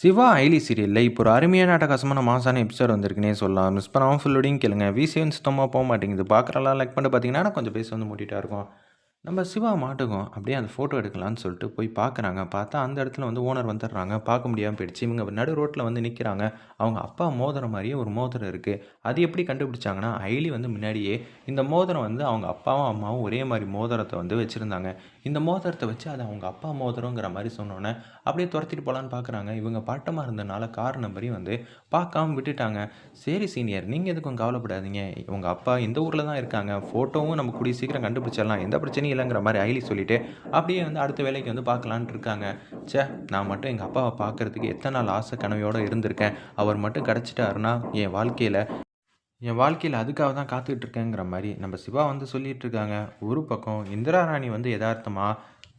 சிவா ஐலி சீரியலில் இப்போ ஒரு அருமையான அட்டகாசமான மாசான எபிசோட் வந்திருக்குனே சொல்லலாம். மிஸ் பண்ணாமல் ஃபுல்லோடையும் கேளுங்க. விசிஎன் சுத்தமாக போக மாட்டேங்குது. பார்க்குறலாம் லைக் பண்ணிட்டு பார்த்தீங்கன்னா கொஞ்சம் பேச வந்து மூட்டிகிட்டா இருக்கும். நம்ம சிவா மாட்டுக்கும் அப்படியே அந்த ஃபோட்டோ எடுக்கலாம்னு சொல்லிட்டு போய் பார்க்குறாங்க. பார்த்தா அந்த இடத்துல வந்து ஓனர் வந்துடுறாங்க. பார்க்க முடியாமல் போயிடுச்சு. இவங்க நடு ரோட்டில் வந்து நிற்கிறாங்க அவங்க அப்பா மோதிரம் மாதிரியே ஒரு மோதிரம் இருக்குது அது எப்படி கண்டுபிடிச்சாங்கன்னா ஐலி வந்து முன்னாடியே இந்த மோதிரம் வந்து அவங்க அப்பாவும் அம்மாவும் ஒரே மாதிரி மோதிரத்தை வந்து வச்சுருந்தாங்க. இந்த மோதிரத்தை வச்சு அது அவங்க அப்பா மோதிரங்கிற மாதிரி சொன்னோன்னே அப்படியே துரத்திட்டு போகலான்னு பார்க்குறாங்க. இவங்க பாட்டமாக இருந்தனால கார் நம்பரையும் வந்து பார்க்காம விட்டுட்டாங்க. சரி சீனியர் நீங்கள் எதுக்கும் கவலைப்படாதீங்க. உங்கள் அப்பா இந்த ஊரில் தான் இருக்காங்க. ஃபோட்டோவும் நம்ம கூடிய சீக்கிரம் கண்டுபிடிச்சிடலாம். எந்த பிரச்சனையும் இல்லைங்கிற மாதிரி ஐலி சொல்லிவிட்டு அப்படியே வந்து அடுத்த வேலைக்கு வந்து பார்க்கலான்ட்டு இருக்காங்க. ச்சே நான் மட்டும் எங்கள் அப்பாவை பார்க்குறதுக்கு எத்தனை நாள் ஆசை கனவையோடு இருந்திருக்கேன். அவர் மட்டும் கிடச்சிட்டாருன்னா என் வாழ்க்கையில் என் வாழ்க்கையில் அதுக்காக தான் காத்துக்கிட்டு இருக்கேங்கிற மாதிரி நம்ம சிவா வந்து சொல்லிகிட்டு இருக்காங்க. ஒரு பக்கம் இந்திரா ராணி வந்து யதார்த்தமாக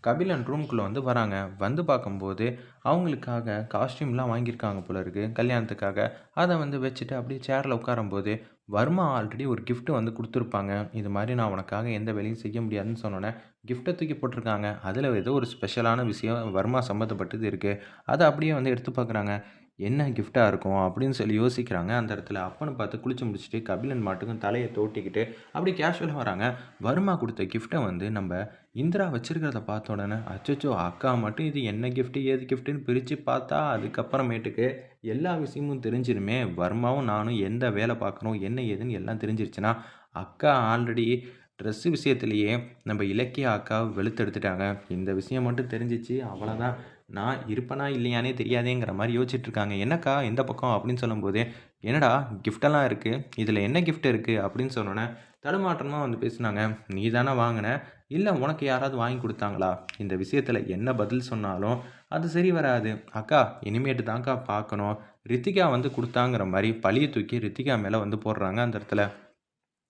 கபிலன் ரூம்குள்ளே வந்து வராங்க. வந்து பார்க்கும்போது அவங்களுக்காக காஸ்டியூம்லாம் வாங்கியிருக்காங்க போல இருக்குது கல்யாணத்துக்காக. அதை வந்து வச்சுட்டு அப்படியே சேரில் உட்காரும்போது வர்மா ஆல்ரெடி ஒரு கிஃப்ட்டு வந்து கொடுத்துருப்பாங்க. இது மாதிரி நான் உனக்காக எந்த வேலையும் செய்ய முடியாதுன்னு சொன்னோன்னே கிஃப்ட்டை தூக்கி போட்டிருக்காங்க. அதில் ஏதோ ஒரு ஸ்பெஷலான விஷயம் வர்மா சம்மந்தப்பட்டது இருக்குது அதை அப்படியே வந்து எடுத்து பார்க்குறாங்க. என்ன கிஃப்டாக இருக்கும் அப்படின்னு சொல்லி யோசிக்கிறாங்க. அந்த இடத்துல அப்பனை பார்த்து குளிச்சு முடிச்சுட்டு கபிலன் மாட்டுக்கும் தலையை தோட்டிக்கிட்டு அப்படி கேஷுவலாக வராங்க. வர்மா கொடுத்த கிஃப்ட்டை வந்து நம்ம இந்திரா வச்சுருக்கிறத பார்த்த உடனே அச்சச்சோ அக்கா மட்டும் இது என்ன கிஃப்ட்டு ஏது கிஃப்ட்டுன்னு பிரித்து பார்த்தா அதுக்கப்புறமேட்டுக்கு எல்லா விஷயமும் தெரிஞ்சிருமே. வர்மாவும் நானும் எந்த வேலை பார்க்குறோம் என்ன ஏதுன்னு எல்லாம் தெரிஞ்சிருச்சுன்னா அக்கா ஆல்ரெடி ட்ரெஸ்ஸு விஷயத்துலேயே நம்ம இலக்கிய அக்கா வெளுத்தெடுத்துட்டாங்க. இந்த விஷயம் மட்டும் தெரிஞ்சிச்சு அவ்வளோதான் நான் இருப்பனா இல்லையானே தெரியாதேங்கிற மாதிரி யோசிச்சுட்ருக்காங்க. என்னக்கா எந்த பக்கம்? அப்படின்னு சொல்லும்போது என்னடா கிஃப்டெல்லாம் இருக்குது இதில் என்ன கிஃப்ட் இருக்குது அப்படின்னு சொன்னோன்னே தடுமாற்றமாக வந்து பேசினாங்க. நீ தானே வாங்கின? இல்லை உனக்கு யாராவது வாங்கி கொடுத்தாங்களா? இந்த விஷயத்தில் என்ன பதில் சொன்னாலும் அது சரி வராது. அக்கா இனிமேட்டு தான்க்கா பார்க்கணும் ரித்திகா வந்து கொடுத்தாங்கிற மாதிரி பழியை தூக்கி ரித்திகா மேலே வந்து போடுறாங்க அந்த இடத்துல.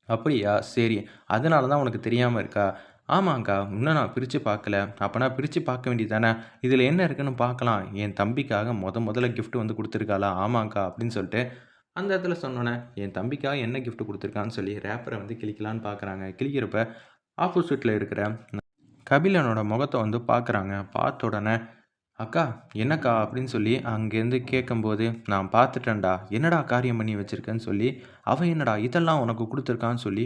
அப்படியா? சரி. அதனால தான் உனக்கு தெரியாமல் இருக்கா? ஆமாங்க்கா இன்னும் நான் பிரித்து பார்க்கல. அப்போனா பிரித்து பார்க்க வேண்டியது தானே இதில் என்ன இருக்குன்னு பார்க்கலாம். என் தம்பிக்காக முத முதல்ல கிஃப்ட் வந்து கொடுத்துருக்காளா? ஆமாங்க்கா அப்படின்னு சொல்லிட்டு அந்த இடத்துல சொன்னோன்னே என் தம்பிக்காக என்ன கிஃப்ட் கொடுத்துருக்கான்னு சொல்லி ரேப்பரை வந்து கிழிக்கலான்னு பார்க்குறாங்க. கிழிக்கிறப்ப ஆப்போசிட்டில் இருக்கிற கபிலனோட முகத்தை வந்து பார்க்குறாங்க. பார்த்த உடனே அக்கா என்னக்கா? அப்படின்னு சொல்லி அங்கேருந்து கேட்கும்போது நான் பார்த்துட்டேன்டா. என்னடா காரியம் பண்ணி வச்சுருக்கேன்னு சொல்லி அவன் என்னடா இதெல்லாம் உனக்கு கொடுத்துருக்கான்னு சொல்லி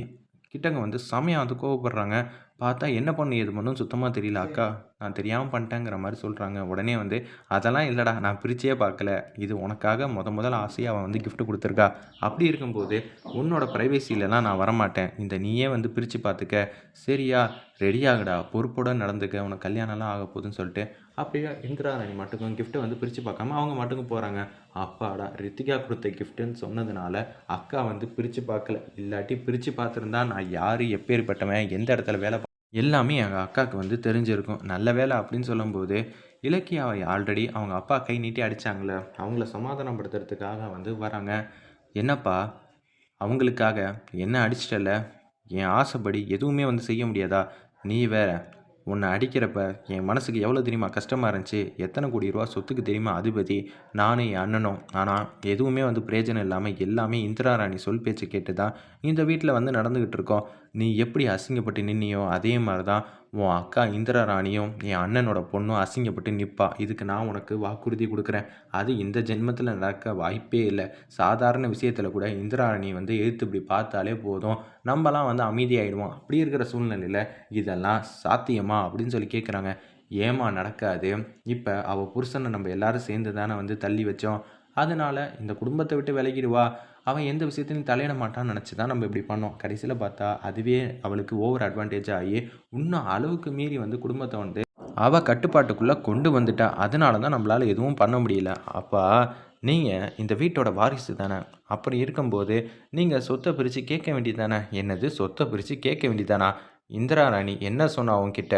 கிட்டங்க வந்து செமையாக வந்து கோவப்படுறாங்க. பார்த்தா என்ன பண்ணு எது பண்ணும் சுத்தமாக தெரியல அக்கா. நான் தெரியாமல் பண்ணிட்டேங்கிற மாதிரி சொல்கிறாங்க உடனே வந்து அதெல்லாம் இல்லைடா நான் பிரிச்சே பார்க்கல. இது உனக்காக முத முதல்ல ஆசையாக அவன் வந்து கிஃப்ட் கொடுத்துருக்கா. அப்படி இருக்கும்போது உன்னோட ப்ரைவேசிலலாம் நான் வரமாட்டேன். இந்த நீயே வந்து பிரித்து பார்த்துக்க. சரியா ரெடியாகடா பொறுப்போட நடந்துக்க. உனக்கு கல்யாணம்லாம் ஆக போகுதுன்னு சொல்லிட்டு. அப்படியே இந்திரா ராணி மட்டுக்கும் கிஃப்ட்டை வந்து பிரித்து பார்க்காம அவங்க மட்டுக்கும் போகிறாங்க அப்பாடா ரித்திகா கொடுத்த கிஃப்ட்டுன்னு சொன்னதுனால அக்கா வந்து பிரித்து பார்க்கல. இல்லாட்டி பிரித்து பார்த்துருந்தா நான் யார்? எப்பேற்பட்டவன் எந்த இடத்துல வேலை எல்லாமே எங்கள் அக்காவுக்கு வந்து தெரிஞ்சிருக்கும். நல்ல வேலை அப்படின்னு சொல்லும்போது இலக்கியாவை ஆல்ரெடி அவங்க அப்பா கை நீட்டி அடித்தாங்களே அவங்கள சமாதானப்படுத்துறதுக்காக வந்து வராங்க. என்னப்பா அவங்களுக்காக என்ன அடிச்சிட்டல என் ஆசைப்படி எதுவுமே வந்து செய்ய முடியாதா? நீ வேற உன்னை அடிக்கிறப்ப என் மனசுக்கு எவ்வளோ தெரியுமா கஷ்டமாக இருந்துச்சு? எத்தனை கோடி ரூபா சொத்துக்கு தெரியுமா? அதிபதி நானும் என் அண்ணனும். ஆனால் எதுவுமே வந்து பிரயோஜனம் இல்லாமல் எல்லாமே இந்திரா ராணி சொல் பேச்சு கேட்டு தான் இந்த வீட்டில் வந்து நடந்துக்கிட்டு இருக்கோம். நீ எப்படி அசிங்கப்பட்டு நின்னியோ அதே மாதிரி தான் உன் அக்கா இந்திரராணியும் என் அண்ணனோட பொண்ணும் அசிங்கப்பட்டு நிற்பா இதுக்கு நான் உனக்கு வாக்குறுதி கொடுக்குறேன். அது இந்த ஜென்மத்தில் நடக்க வாய்ப்பே இல்லை. சாதாரண விஷயத்தில் கூட இந்திரா ராணி வந்து எழுத்து இப்படி பார்த்தாலே போதும். நம்மலாம் வந்து அமைதியாகிடுவோம் அப்படி இருக்கிற சூழ்நிலையில் இதெல்லாம் சாத்தியமா அப்படின்னு சொல்லி கேட்குறாங்க ஏமா நடக்காது? இப்போ அவள் புருஷனை நம்ம எல்லாரும் சேர்ந்து தானே வந்து தள்ளி வச்சோம். அதனால் இந்த குடும்பத்தை விட்டு விலகிடுவா. அவன் எந்த விஷயத்தையும் தலையிட மாட்டான்னு நினச்சி தான் நம்ம இப்படி பண்ணோம். கடைசியில் பார்த்தா அதுவே அவளுக்கு ஓவர் அட்வான்டேஜ் ஆகி இன்னும் அளவுக்கு மீறி வந்து குடும்பத்தை வந்து அவள் கட்டுப்பாட்டுக்குள்ளே கொண்டு வந்துட்டா. அதனால தான் நம்மளால் எதுவும் பண்ண முடியல. அப்பா நீங்கள் இந்த வீட்டோட வாரிசு தானே? அப்படி இருக்கும்போது நீங்கள் சொத்தை பிரித்து கேட்க வேண்டியது தானே? என்னது? சொத்தை பிரித்து கேட்க வேண்டியதானா இந்திரா ராணி என்ன சொன்னா அவங்கக்கிட்ட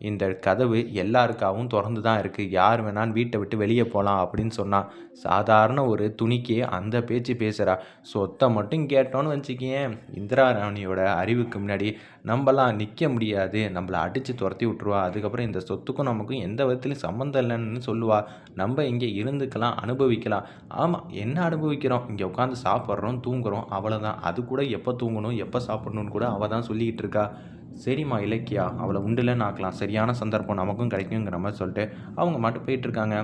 இந்த கதவு எல்லாருக்காகவும் திறந்து தான் இருக்குது யார் வேணாலும் வீட்டை விட்டு வெளியே போகலாம் அப்படின்னு சொன்னான் சாதாரண ஒரு துணிக்கே அந்த பேச்சு பேசுகிறா சொத்தை மட்டும் கேட்டோன்னு வச்சுக்கேன் இந்திரா ராணியோட அறிவுக்கு முன்னாடி நம்மலாம் நிற்க முடியாது. நம்மளை அடித்து துரத்தி விட்ருவா அதுக்கப்புறம் இந்த சொத்துக்கும் நமக்கும் எந்த விதத்துலையும் சம்மந்தம் இல்லைன்னு சொல்லுவா. நம்ம இங்கே இருந்துக்கலாம் அனுபவிக்கலாம். ஆமாம் என்ன அனுபவிக்கிறோம்? இங்கே உட்காந்து சாப்பிட்றோம் தூங்குறோம் அவ்வளோதான் அது கூட எப்போ தூங்கணும் எப்போ சாப்பிடணும்னு கூட அவள் தான் சொல்லிக்கிட்டு இருக்கா. சரிம்மா இலக்கியா அவளை உண்டுலன்னு ஆக்கலாம் சரியான சந்தர்ப்பம் நமக்கும் கிடைக்குங்கிற மாதிரி சொல்லிட்டு அவங்க மட்டும் போயிட்டுருக்காங்க.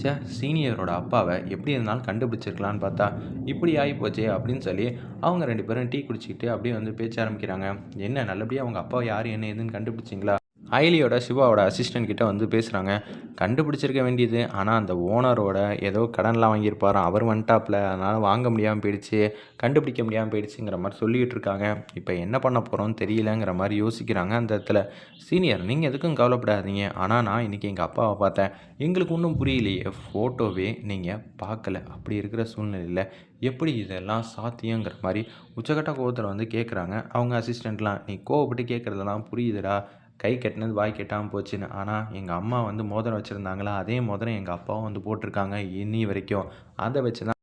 ச்சே சீனியரோட அப்பாவை எப்படி இருந்தாலும் கண்டுபிடிச்சிருக்கலான்னு பார்த்தா இப்படி ஆகி போச்சே அப்படின்னு சொல்லி அவங்க ரெண்டு பேரும் டீ குடிச்சிக்கிட்டு அப்படியே வந்து பேச்ச ஆரம்பிக்கிறாங்க. என்ன நல்லபடியாக அவங்க அப்பா யார் என்ன ஏதுன்னு கண்டுபிடிச்சிங்களா? அயலியோட சிவாவோட அசிஸ்டன்ட் கிட்ட வந்து பேசுகிறாங்க கண்டுபிடிச்சிருக்க வேண்டியது. ஆனால் அந்த ஓனரோட ஏதோ கடன்லாம் வாங்கியிருப்பாராம். அவர் வந்துட்டாப்ல. அதனால் வாங்க முடியாமல் போயிடுச்சு. கண்டுபிடிக்க முடியாமல் போயிடுச்சுங்கிற மாதிரி சொல்லிகிட்டு இருக்காங்க. இப்போ என்ன பண்ண போகிறோம்னு தெரியலங்கிற மாதிரி யோசிக்கிறாங்க அந்த இடத்துல. சீனியர் நீங்கள் எதுக்கும் கவலைப்படாதீங்க. ஆனால் நான் இன்றைக்கி எங்கள் அப்பாவை பார்த்தேன். எங்களுக்கு ஒன்றும் புரியலையே. ஃபோட்டோவே நீங்கள் பார்க்கல. அப்படி இருக்கிற சூழ்நிலையில் எப்படி இதெல்லாம் சாத்தியங்கிற மாதிரி உச்சகட்ட கோவத்தில் வந்து கேட்குறாங்க அவங்க அசிஸ்டண்ட்லாம் நீ கோவப்பட்டு கேட்குறதெல்லாம் புரியுதுடா. கை கட்டினது வாய் கெட்டாமல் போச்சுன்னு. ஆனால் எங்கள் அம்மா வந்து மோதிரம் வச்சுருந்தாங்களா அதே மோதிரம் எங்கள் அப்பாவும் வந்து போட்டிருக்காங்க இன்னி வரைக்கும். அதை வச்சு தான்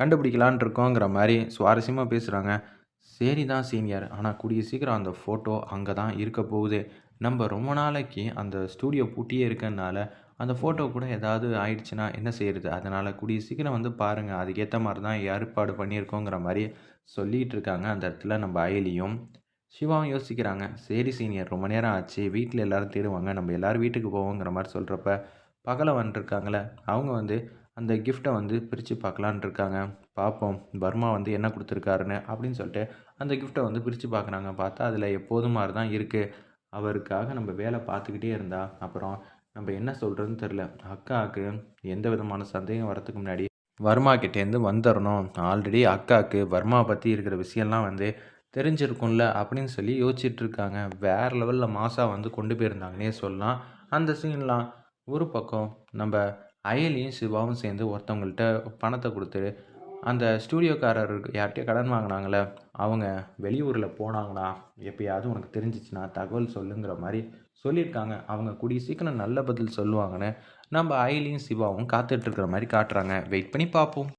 கண்டுபிடிக்கலான் இருக்கோங்கிற மாதிரி சுவாரஸ்யமாக பேசுகிறாங்க சரி தான் சீனியர். ஆனால் கூடிய சீக்கிரம் அந்த ஃபோட்டோ அங்கே தான் இருக்க போகுது. நம்ம ரொம்ப நாளைக்கு அந்த ஸ்டூடியோ பூட்டியே இருக்கனால அந்த ஃபோட்டோ கூட ஏதாவது ஆயிடுச்சுன்னா என்ன செய்கிறது அதனால் கூடிய சீக்கிரம் வந்து பாருங்கள் அதுக்கேற்ற மாதிரி தான் ஏற்பாடு பண்ணியிருக்கோங்கிற மாதிரி சொல்லிகிட்டு இருக்காங்க. அந்த இடத்துல நம்ம அயலியும் சிவாவும் யோசிக்கிறாங்க சரி சீனியர் ரொம்ப நேரம் ஆச்சு வீட்டில் எல்லோரும் தேடுவாங்க நம்ம எல்லோரும் வீட்டுக்கு போவோங்கிற மாதிரி சொல்கிறப்ப பகலை வந்துருக்காங்களே அவங்க வந்து அந்த கிஃப்ட்டை வந்து பிரித்து பார்க்கலான் இருக்காங்க. பார்ப்போம் பர்மா வந்து என்ன கொடுத்துருக்காருன்னு அப்படின்னு சொல்லிட்டு அந்த கிஃப்ட்டை வந்து பிரித்து பார்க்குறாங்க. பார்த்தா அதில் எப்போதும் மாதிரி தான் இருக்குது அவருக்காக நம்ம வேலை பார்த்துக்கிட்டே இருந்தால் அப்புறம் நம்ம என்ன சொல்கிறதுன்னு தெரில அக்காவுக்கு எந்த விதமான சந்தேகம் வரதுக்கு முன்னாடி வர்மா கிட்டேருந்து வந்துடணும் ஆல்ரெடி அக்காவுக்கு வர்மா பற்றி இருக்கிற விஷயம்லாம் வந்து தெரிஞ்சிருக்கும்ல அப்படின்னு சொல்லி யோசிச்சிட்ருக்காங்க. வேற வேறு லெவலில் மாசாக வந்து கொண்டு போயிருந்தாங்கன்னே சொல்லலாம். அந்த சீன்லாம் ஒரு பக்கம் நம்ம அயலியும் சிவாவும் சேர்ந்து ஒருத்தவங்கள்ட்ட பணத்தை கொடுத்து அந்த ஸ்டூடியோக்காரர் யார்கிட்டயோ கடன் வாங்கினாங்களே அவங்க வெளியூரில் போனாங்கன்னா எப்பயாவது உனக்கு தெரிஞ்சிச்சுன்னா தகவல் சொல்லுங்கிற மாதிரி சொல்லியிருக்காங்க. அவங்க கூடிய சீக்கிரம் நல்ல பதில் சொல்லுவாங்கன்னு நம்ம அயலியும் சிவாவும் காத்துட்ருக்கிற மாதிரி காட்டுறாங்க. வெயிட் பண்ணி பார்ப்போம்.